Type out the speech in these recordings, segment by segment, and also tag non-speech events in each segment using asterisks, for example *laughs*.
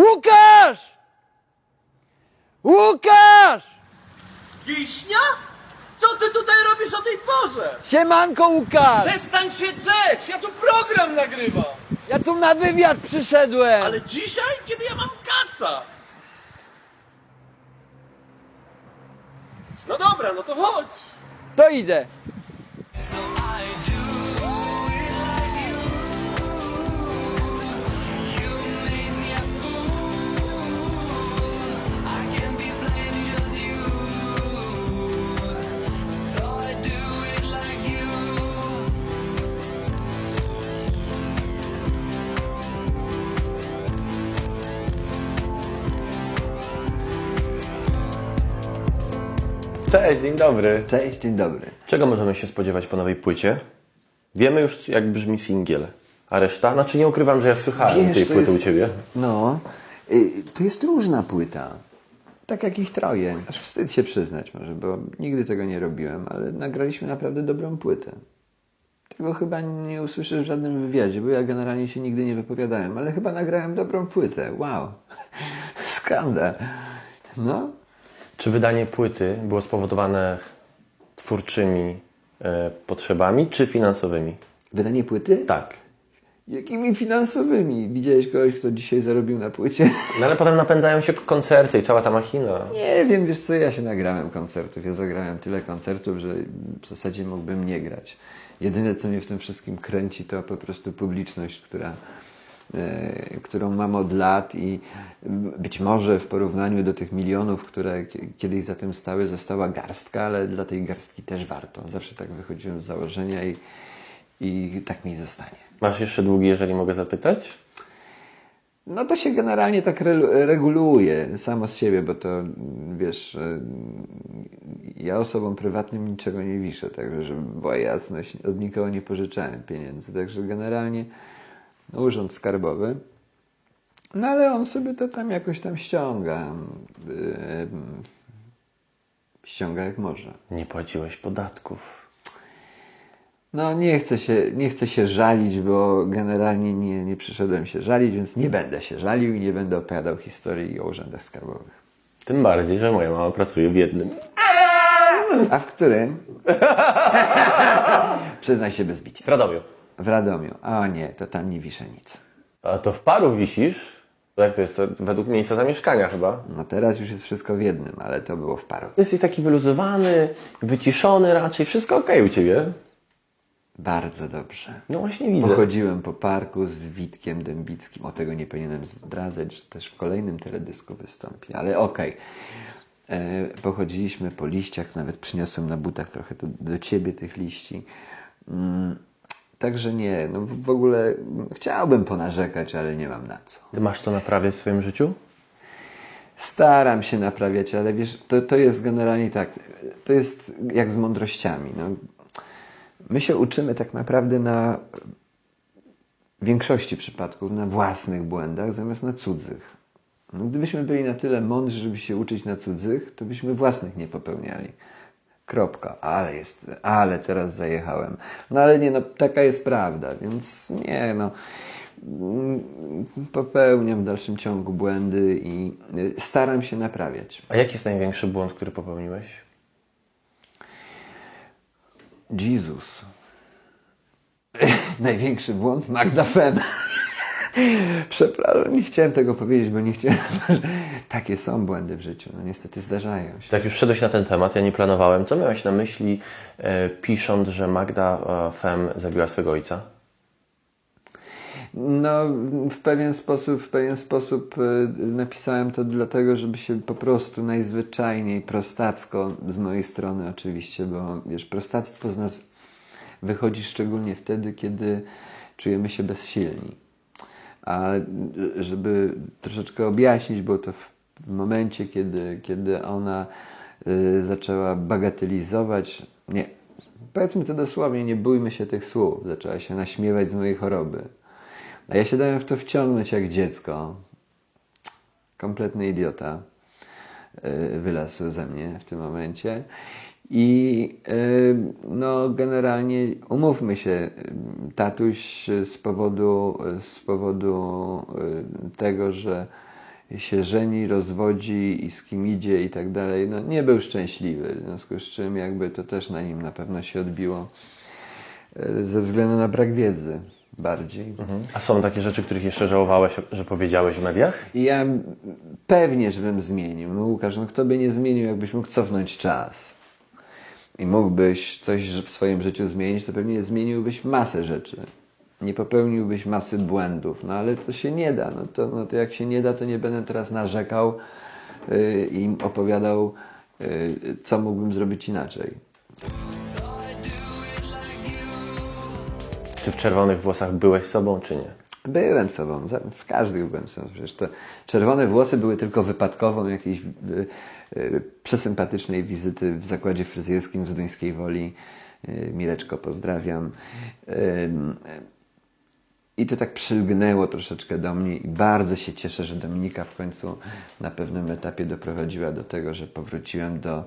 Łukasz! Łukasz! Wiśnia? Co ty tutaj robisz o tej porze? Siemanko Łukasz! Przestań się drzeć! Ja tu program nagrywam! Ja tu na wywiad przyszedłem! Ale dzisiaj, kiedy ja mam kaca? No dobra, no to chodź! To idę. Cześć, dzień dobry. Cześć, dzień dobry. Czego możemy się spodziewać po nowej płycie? Wiemy już, jak brzmi singiel. A reszta? Znaczy nie ukrywam, że ja słychałem Wiesz, tej płyty jest- u Ciebie. No, y, to jest różna płyta. Tak jak ich troje. Aż wstyd się przyznać może, bo nigdy tego nie robiłem, ale nagraliśmy naprawdę dobrą płytę. Tego chyba nie usłyszysz w żadnym wywiadzie, bo ja generalnie się nigdy nie wypowiadałem, ale chyba nagrałem dobrą płytę. Wow. *laughs* Skandal. No, Czy wydanie płyty było spowodowane twórczymi e, potrzebami, czy finansowymi? wydanie płyty? Tak. Jakimi finansowymi? Widziałeś kogoś, kto dzisiaj zarobił na płycie? *laughs* No ale potem napędzają się koncerty i cała ta machina. Nie wiem, wiesz co, ja się nagrałem koncertów. Ja zagrałem tyle koncertów, że w zasadzie mógłbym nie grać. Jedyne, co mnie w tym wszystkim kręci, to po prostu publiczność, która, którą mam od lat i być może w porównaniu do tych milionów, które ki- kiedyś za tym stały, została garstka, ale dla tej garstki też warto. Zawsze tak wychodziłem z założenia i, i tak mi zostanie. Masz jeszcze długi, jeżeli mogę zapytać? No to się generalnie tak re- reguluje samo z siebie, bo to wiesz, e, ja osobom prywatnym niczego nie wiszę, także żeby była jasność, od nikogo nie pożyczałem pieniędzy, także generalnie urząd skarbowy, no ale on sobie to tam jakoś tam ściąga, e, ściąga jak może. Nie płaciłeś podatków. No nie chcę się, nie chcę się żalić, bo generalnie nie, nie przyszedłem się żalić, więc nie będę się żalił i nie będę opowiadał historii o urzędach skarbowych. Tym bardziej, że moja mama pracuje w jednym. A w którym? *laughs* Przyznaj się bez bicia. W Radomiu. W Radomiu. O nie, to tam nie wiszę nic. A to w paru wisisz? To Jak to jest? To według miejsca zamieszkania chyba. No teraz już jest wszystko w jednym, ale to było w paru. Jesteś taki wyluzowany, wyciszony raczej, wszystko okej u Ciebie. Bardzo dobrze. No właśnie widzę. Pochodziłem po parku z Witkiem Dębickim. O tego nie powinienem zdradzać, że też w kolejnym teledysku wystąpi, ale okej. E, Pochodziliśmy po liściach, nawet przyniosłem na butach trochę do, do ciebie tych liści. Mm, Także nie, no w ogóle chciałbym ponarzekać, ale nie mam na co. Ty masz to naprawiać w swoim życiu? Staram się naprawiać, ale wiesz, to, to jest generalnie tak, to jest jak z mądrościami. No. My się uczymy tak naprawdę na w większości przypadków na własnych błędach zamiast na cudzych. No, gdybyśmy byli na tyle mądrzy, żeby się uczyć na cudzych, to byśmy własnych nie popełniali. Kropka. Ale jest, ale teraz zajechałem. No ale nie, no taka jest prawda, więc nie, no mm, popełniam w dalszym ciągu błędy i y, staram się naprawiać. A jaki jest największy błąd, który popełniłeś? Jezus. *laughs* Największy błąd Magda Fem. *laughs* Przepraszam, nie chciałem tego powiedzieć, bo nie chciałem. *laughs* Takie są błędy w życiu. No niestety zdarzają się. Tak już wszedłeś na ten temat, ja nie planowałem. Co miałeś na myśli, e, pisząc, że Magda e, Fem zabiła swego ojca? No, w pewien sposób, w pewien sposób y, napisałem to dlatego, żeby się po prostu najzwyczajniej prostacko z mojej strony oczywiście, bo wiesz, prostactwo z nas wychodzi szczególnie wtedy, kiedy czujemy się bezsilni. A y, żeby troszeczkę objaśnić, było to w, momencie, kiedy, kiedy ona y, zaczęła bagatelizować, nie, powiedzmy to dosłownie, nie bójmy się tych słów, zaczęła się naśmiewać z mojej choroby. A ja się dałem w to wciągnąć jak dziecko. Kompletny idiota yy, wylazł ze mnie w tym momencie. I yy, no generalnie umówmy się, tatuś z powodu, z powodu yy, tego, że się żeni, rozwodzi i z kim idzie i tak dalej, no nie był szczęśliwy, w związku z czym jakby to też na nim na pewno się odbiło e, ze względu na brak wiedzy bardziej. A są takie rzeczy, których jeszcze żałowałeś, że powiedziałeś w mediach? Ja pewnie, żebym zmienił. No Łukasz, no kto by nie zmienił, jakbyś mógł cofnąć czas i mógłbyś coś w swoim życiu zmienić, to pewnie zmieniłbyś masę rzeczy. Nie popełniłbyś masy błędów, no ale to się nie da. No to, no to jak się nie da, to nie będę teraz narzekał yy, i opowiadał, yy, co mógłbym zrobić inaczej. Czy w czerwonych włosach byłeś sobą, czy nie? Byłem sobą, w każdych byłem sobą. Przecież te czerwone włosy były tylko wypadkową jakiejś y, y, przesympatycznej wizyty w zakładzie fryzjerskim w Zduńskiej Woli. Y, Mireczko, pozdrawiam. I to tak przylgnęło troszeczkę do mnie i bardzo się cieszę, że Dominika w końcu na pewnym etapie doprowadziła do tego, że powróciłem do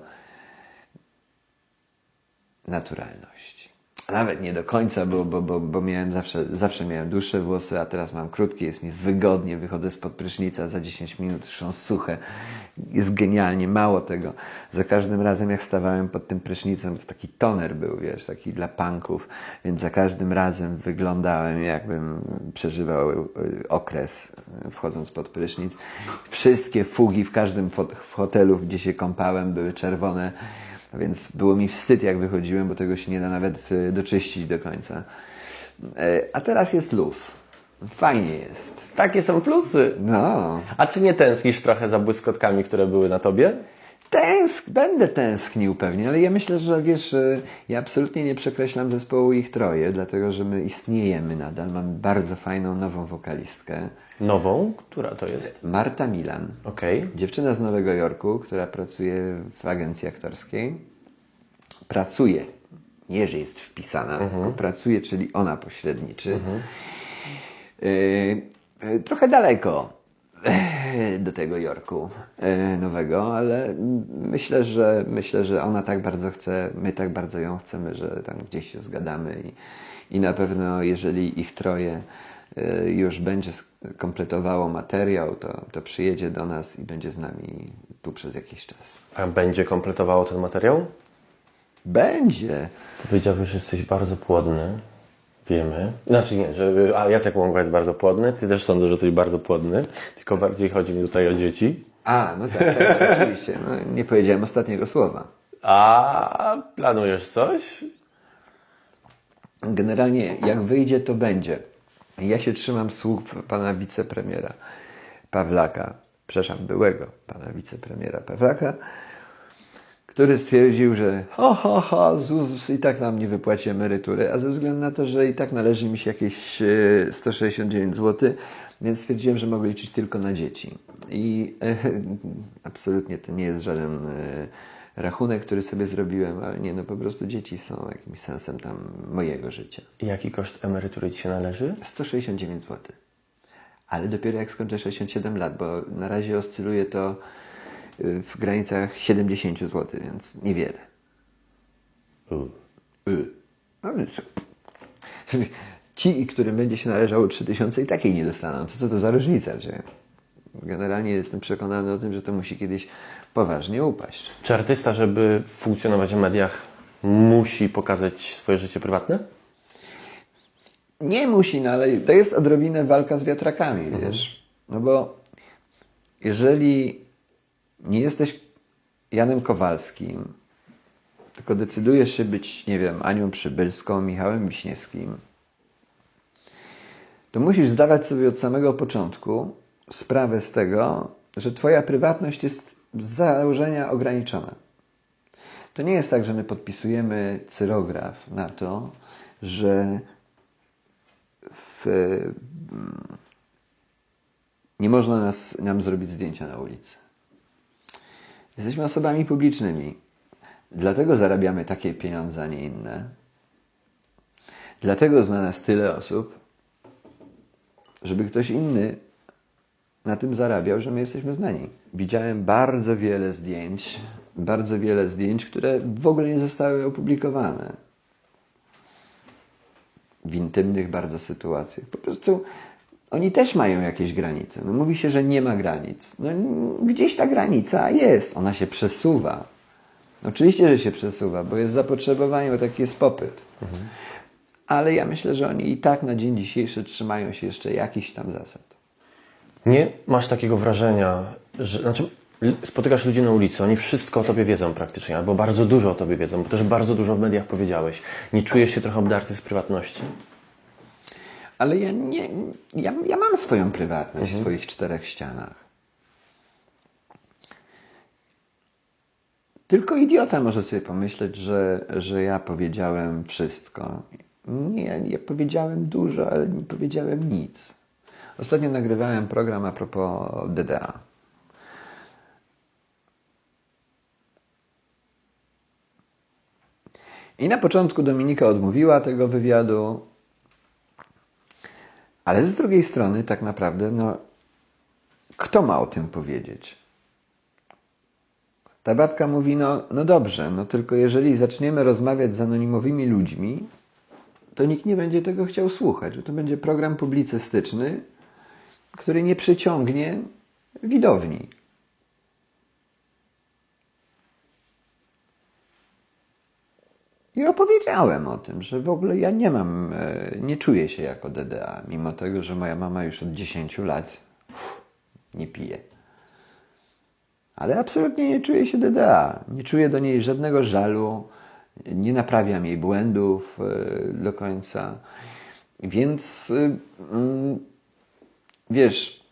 naturalności. Nawet nie do końca, bo, bo, bo, bo miałem zawsze, zawsze miałem dłuższe włosy, a teraz mam krótkie, jest mi wygodnie, wychodzę spod prysznica, za 10 minut są suche. Jest genialnie, mało tego. Za każdym razem jak stawałem pod tym prysznicem, to taki toner był, wiesz, taki dla panków, więc za każdym razem wyglądałem jakbym przeżywał y, okres y, wchodząc pod prysznic. Wszystkie fugi w każdym fo- w hotelu, gdzie się kąpałem, były czerwone. Więc było mi wstyd, jak wychodziłem, bo tego się nie da nawet e, doczyścić do końca. E, A teraz jest luz. Fajnie jest. Takie są plusy. No. A czy nie tęsknisz trochę za błyskotkami, które były na tobie? Tęsk, będę tęsknił pewnie, ale ja myślę, że wiesz, e, ja absolutnie nie przekreślam zespołu ich troje, dlatego że my istniejemy nadal. Mamy bardzo fajną nową wokalistkę. Nową? Która to jest? Marta Milan. Okej. Dziewczyna z Nowego Jorku, która pracuje w agencji aktorskiej. Pracuje. Nie, że jest wpisana, tylko pracuje, czyli ona pośredniczy. Y, y, trochę daleko e, do tego Jorku e, nowego, ale myślę, że myślę, że ona tak bardzo chce, my tak bardzo ją chcemy, że tam gdzieś się zgadamy i, i na pewno jeżeli ich troje e, już będzie kompletowało materiał, to, to przyjedzie do nas i będzie z nami tu przez jakiś czas. A będzie kompletowało ten materiał? Będzie! Powiedziałbyś, że jesteś bardzo płodny. Wiemy. Znaczy nie, że a Jacek Łąka jest bardzo płodny, ty też sądzę, że jesteś bardzo płodny, tylko bardziej chodzi mi tutaj o dzieci. A, no tak, tak *laughs* oczywiście. No, nie powiedziałem ostatniego słowa. A planujesz coś? Generalnie, jak wyjdzie, to będzie. Ja się trzymam słów pana wicepremiera Pawlaka, przepraszam, byłego pana wicepremiera Pawlaka, który stwierdził, że ho, ho, ho, ZUS i tak nam nie wypłaci emerytury, a ze względu na to, że i tak należy mi się jakieś e, 169 zł, więc stwierdziłem, że mogę liczyć tylko na dzieci. I e, absolutnie to nie jest żaden e, rachunek, który sobie zrobiłem, ale nie, no po prostu dzieci są jakimś sensem tam mojego życia. Jaki koszt emerytury ci się należy? 169 zł. Ale dopiero jak skończę 67 lat, bo na razie oscyluje to y, w granicach 70 zł, więc niewiele. Y. No, więc- *laughs* Ci, którym będzie się należało 3000 i takiej nie dostaną. To co to za różnica? Że generalnie jestem przekonany o tym, że to musi kiedyś poważnie upaść. Czy artysta, żeby funkcjonować w mediach, musi pokazać swoje życie prywatne? Nie musi, no ale to jest odrobinę walka z wiatrakami, wiesz. No bo jeżeli nie jesteś Janem Kowalskim, tylko decydujesz się być, nie wiem, Anią Przybylską, Michałem Wiśniewskim, to musisz zdawać sobie od samego początku sprawę z tego, że Twoja prywatność jest założenia ograniczona. To nie jest tak, że my podpisujemy cyrograf na to, że w, mm, nie można nas, nam zrobić zdjęcia na ulicy. Jesteśmy osobami publicznymi. Dlatego zarabiamy takie pieniądze, a nie inne. Dlatego zna nas tyle osób, żeby ktoś inny na tym zarabiał, że my jesteśmy znani. Widziałem bardzo wiele zdjęć, bardzo wiele zdjęć, które w ogóle nie zostały opublikowane w intymnych bardzo sytuacjach. Po prostu oni też mają jakieś granice. No mówi się, że nie ma granic. No gdzieś ta granica jest, ona się przesuwa. Oczywiście, że się przesuwa, bo jest zapotrzebowanie, bo taki jest popyt. Ale ja myślę, że oni i tak na dzień dzisiejszy trzymają się jeszcze jakichś tam zasad. Nie masz takiego wrażenia, że. Znaczy, spotykasz ludzi na ulicy, oni wszystko o tobie wiedzą praktycznie, albo bardzo dużo o tobie wiedzą, bo też bardzo dużo w mediach powiedziałeś. Nie czujesz się trochę obdarty z prywatności? Ale ja nie. Ja, ja mam swoją prywatność w swoich czterech ścianach. Tylko idiota może sobie pomyśleć, że, że ja powiedziałem wszystko. Nie, ja powiedziałem dużo, ale nie powiedziałem nic. Ostatnio nagrywałem program a propos DDA. I na początku Dominika odmówiła tego wywiadu, ale z drugiej strony, tak naprawdę, no, kto ma o tym powiedzieć? Ta babka mówi, no, no dobrze, no tylko jeżeli zaczniemy rozmawiać z anonimowymi ludźmi, to nikt nie będzie tego chciał słuchać, że to będzie program publicystyczny, który nie przyciągnie widowni. I opowiedziałem o tym, że w ogóle ja nie mam, e, nie czuję się jako DDA, mimo tego, że moja mama już od 10 lat uff, nie pije. Ale absolutnie nie czuję się DDA. Nie czuję do niej żadnego żalu, nie naprawiam jej błędów e, do końca. Więc y, mm, wiesz,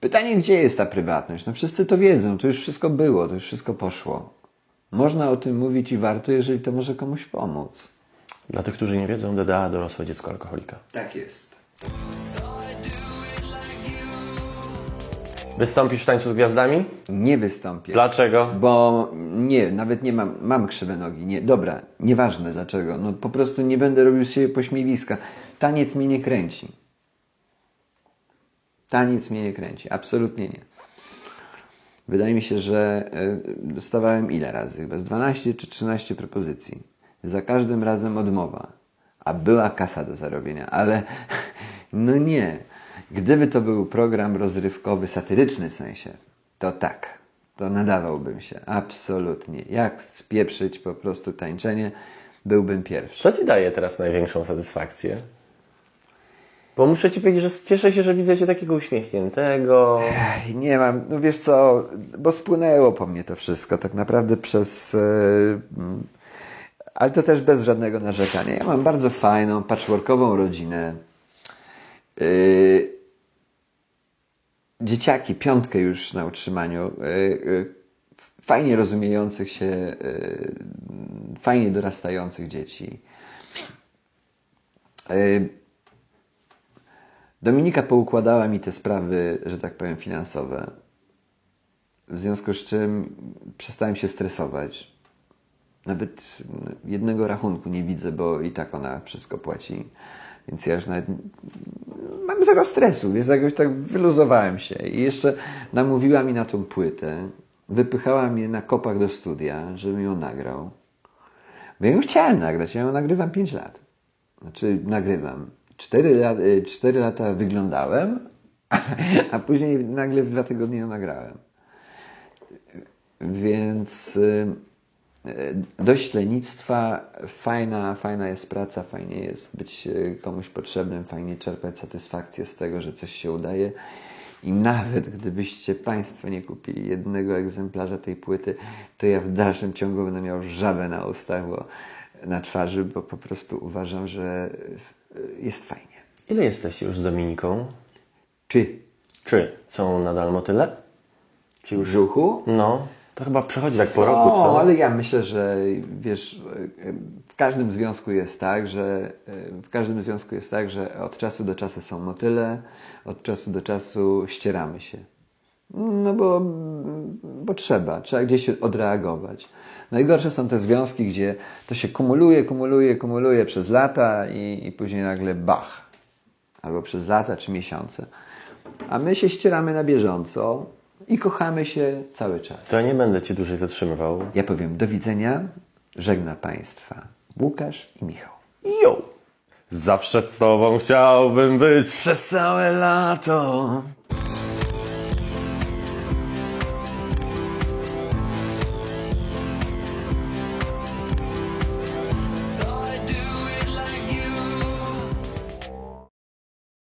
pytanie, gdzie jest ta prywatność? No wszyscy to wiedzą, to już wszystko było, to już wszystko poszło. Można o tym mówić i warto, jeżeli to może komuś pomóc. Dla tych, którzy nie wiedzą, DDA dorosłe dziecko alkoholika. Tak jest. Wystąpisz w tańcu z gwiazdami? Nie wystąpię. Dlaczego? Bo nie, nawet nie mam, mam krzywe nogi. Nie, dobra, nieważne dlaczego. No po prostu nie będę robił z siebie pośmiewiska. Taniec mnie nie kręci. Taniec mnie nie kręci. Absolutnie nie. Wydaje mi się, że y, dostawałem ile razy? Chyba z 12 czy 13 propozycji. Za każdym razem odmowa. A była kasa do zarobienia, ale *laughs* no nie. Gdyby to był program rozrywkowy, satyryczny w sensie, to tak. To nadawałbym się. Absolutnie. Jak spieprzyć po prostu tańczenie, byłbym pierwszy. Co ci daje teraz największą satysfakcję? Bo muszę ci powiedzieć, że cieszę się, że widzę cię takiego uśmiechniętego. Ej, Nie mam, no wiesz co, bo spłynęło po mnie to wszystko, tak naprawdę przez. mm, ale to też bez żadnego narzekania. Ja mam bardzo fajną, patchworkową rodzinę. Yy, dzieciaki, piątkę już na utrzymaniu. yy, yy, fajnie rozumiejących się, yy, fajnie dorastających dzieci. Dominika poukładała mi te sprawy, że tak powiem, finansowe. W związku z czym przestałem się stresować. Nawet jednego rachunku nie widzę, bo i tak ona wszystko płaci. Więc ja już nawet mam zero stresu, więc jakoś tak wyluzowałem się. I jeszcze namówiła mi na tą płytę. Wypychała mnie na kopach do studia, żebym ją nagrał. Bo ja ją chciałem nagrać, ja ją nagrywam 5 lat. Znaczy nagrywam. 4, lat, 4 lata wyglądałem, *laughs* a później nagle w dwa tygodnie ją nagrałem. Więc y, y, dość lenistwa, fajna, fajna jest praca, fajnie jest być y, komuś potrzebnym, fajnie czerpać satysfakcję z tego, że coś się udaje. I nawet gdybyście Państwo nie kupili jednego egzemplarza tej płyty, to ja w dalszym ciągu będę miał żabę na ustach, bo, na twarzy, bo po prostu uważam, że y, jest fajnie. Ile jesteście już z Dominiką? Czy Czy są nadal motyle? Czy w już... brzuchu? No, to chyba przechodzi tak po Są, roku, co? ale ja myślę, że wiesz, w każdym związku jest tak, że w każdym związku jest tak, że od czasu do czasu są motyle, od czasu do czasu ścieramy się. No bo, bo trzeba, trzeba gdzieś odreagować. Najgorsze są te związki, gdzie to się kumuluje, kumuluje, kumuluje przez lata i, i później nagle bach. Albo przez lata czy miesiące. A my się ścieramy na bieżąco i kochamy się cały czas. To ja nie będę Cię dłużej zatrzymywał. Ja powiem do widzenia, żegna Państwa Łukasz i Michał. Jo! Zawsze z tobą chciałbym być. Przez całe lato.